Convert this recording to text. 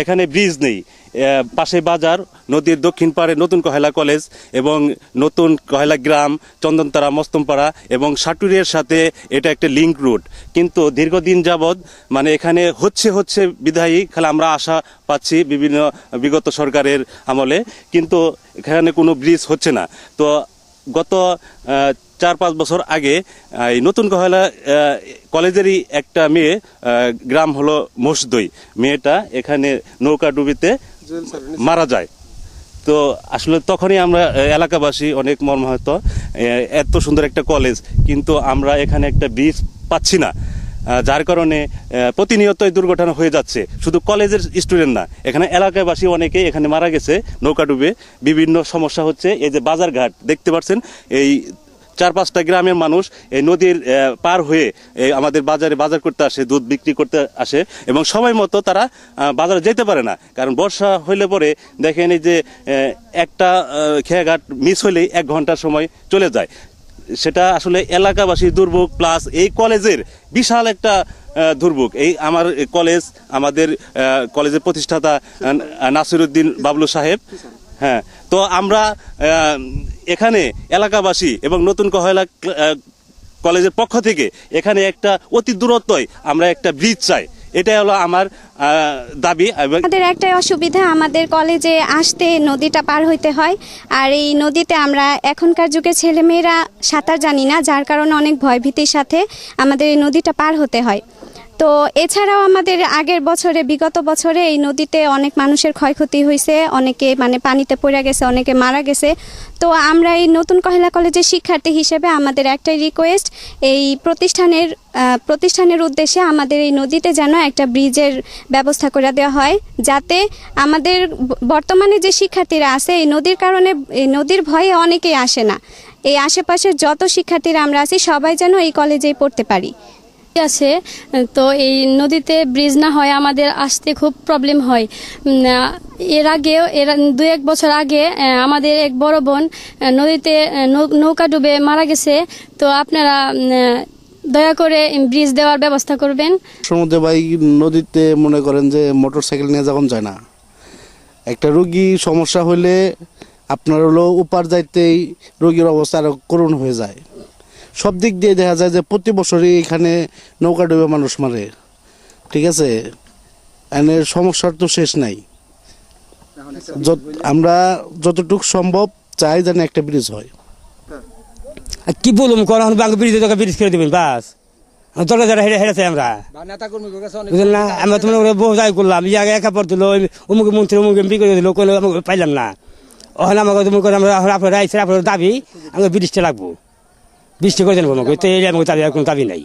এখানে ব্রিজ নেই। পাশে বাজার, নদীর দক্ষিণ পাড়ে নতুন কহেলা কলেজ এবং নতুন কহেলা গ্রাম, চন্দনতারা, মস্তমপাড়া এবং সাটুরিয়ার সাথে এটা একটা লিঙ্ক রুট কিন্তু দীর্ঘদিন যাবৎ মানে এখানে হচ্ছে হচ্ছে বিধায়ী, খেলা আমরা আশা পাচ্ছি বিভিন্ন বিগত সরকারের আমলে। কিন্তু এখানে কোনো ব্রিজ হচ্ছে না। তো গত চার পাঁচ বছর আগে, এই নতুন কহেলা কলেজেরই একটা মেয়ে গ্রাম হলো মোষদই মেয়েটা এখানে নৌকা ডুবিতে মারা যায়। তো আসলে তখনই আমরা এলাকাবাসী অনেক মর্মাহত। এত সুন্দর একটা কলেজ, কিন্তু আমরা এখানে একটা ব্রিজ পাচ্ছি না। যার কারণে প্রতিনিয়তই দুর্ঘটনা হয়ে যাচ্ছে। শুধু কলেজের স্টুডেন্ট না, এখানে এলাকাবাসী অনেকে এখানে মারা গেছে নৌকা ডুবে। বিভিন্ন সমস্যা হচ্ছে, এই যে বাজারঘাট, দেখতে পাচ্ছেন? এই চার পাঁচটা গ্রামের মানুষ এই নদীর পার হয়ে আমাদের বাজারে বাজার করতে আসে, দুধ বিক্রি করতে আসে এবং সময় মতো তারা বাজারে যেতে পারে না। কারণ বর্ষা হইলে পরে দেখেন এই যে একটা খেয়াঘাট মিস হলেই এক ঘণ্টার সময় চলে যায়। সেটা আসলে এলাকাবাসী দুর্ভোগ প্লাস এই কলেজের বিশাল একটা দুর্ভোগ। এই আমার কলেজ, আমাদের কলেজের প্রতিষ্ঠাতা নাসিরুদ্দিন বাবলু সাহেব হ্যাঁ তো আমরা এখানে এলাকাবাসী এবং নতুন কহলা কলেজের পক্ষ থেকে এখানে একটা অতি দূরত্বই আমরা একটা ব্রিজ চাই। এটাই হলো আমার দাবি আমাদের একটাই অসুবিধা, আমাদের কলেজে আসতে নদীটা পার হইতে হয়। আর এই নদীতে আমরা এখনকার যুগে ছেলেমেয়েরা সাঁতার জানি না, যার কারণে অনেক ভয়ভীতির সাথে আমাদের এই নদীটা পার হতে হয়। তো এছাড়াও আমাদের আগের বছরে, বিগত বছরে এই নদীতে অনেক মানুষের ক্ষয়ক্ষতি হয়েছে অনেকে মানে পানিতে পড়ে গেছে, অনেকে মারা গেছে। তো আমরা এই নতুন কহেলা কলেজের শিক্ষার্থী হিসেবে আমাদের একটাই রিকোয়েস্ট এই প্রতিষ্ঠানের প্রতিষ্ঠানের উদ্দেশ্যে আমাদের এই নদীতে যেন একটা ব্রিজের ব্যবস্থা করে দেওয়া হয়, যাতে আমাদের বর্তমানে যে শিক্ষার্থীরা আছে, এই নদীর কারণে, এই নদীর ভয়ে অনেকেই আসে না। এই আশেপাশের যত শিক্ষার্থীরা আমরা আছি, সবাই যেন এই কলেজেই পড়তে পারি। আছে, তো এই নদীতে ব্রিজ না হয়, আমাদের আসতে খুব প্রবলেম হয়। এর আগেও, এর দু এক বছর আগে আমাদের এক বড় বোন নদীতে নৌকা ডুবে মারা গেছে। তো আপনারা দয়া করে ব্রিজ দেওয়ার ব্যবস্থা করবেন। সমুদ্রে ভাই, নদীতে মনে করেন যে মোটর সাইকেল নিয়ে যখন যায় না। একটা রুগী সমস্যা হলে আপনার হলো উপার যাইতেই রোগীর অবস্থা আরও করুণ হয়ে যায়। সব দিক দিয়ে দেখা যায় যে প্রতি বছরই এখানে নৌকা ডুবে মানুষ মারে। ঠিক আছে? এনে সমস্যার তো শেষ নাই। আমরা যতটুকু সম্ভব চাই যেন একটা ব্রিজ হয়। কি বলুম কোন বাংলা ব্রিজ ব্রিজ করে দেবেন, বাস। আমরা। না? আমরা করলাম। আগে একা অমুক না। আমাকে আপনার দাবি, আমাকে ব্রিজটা লাগবো। বৃষ্টি করে বলব আমাকে তো এই আমাকে আর কোনো দাবি নাই।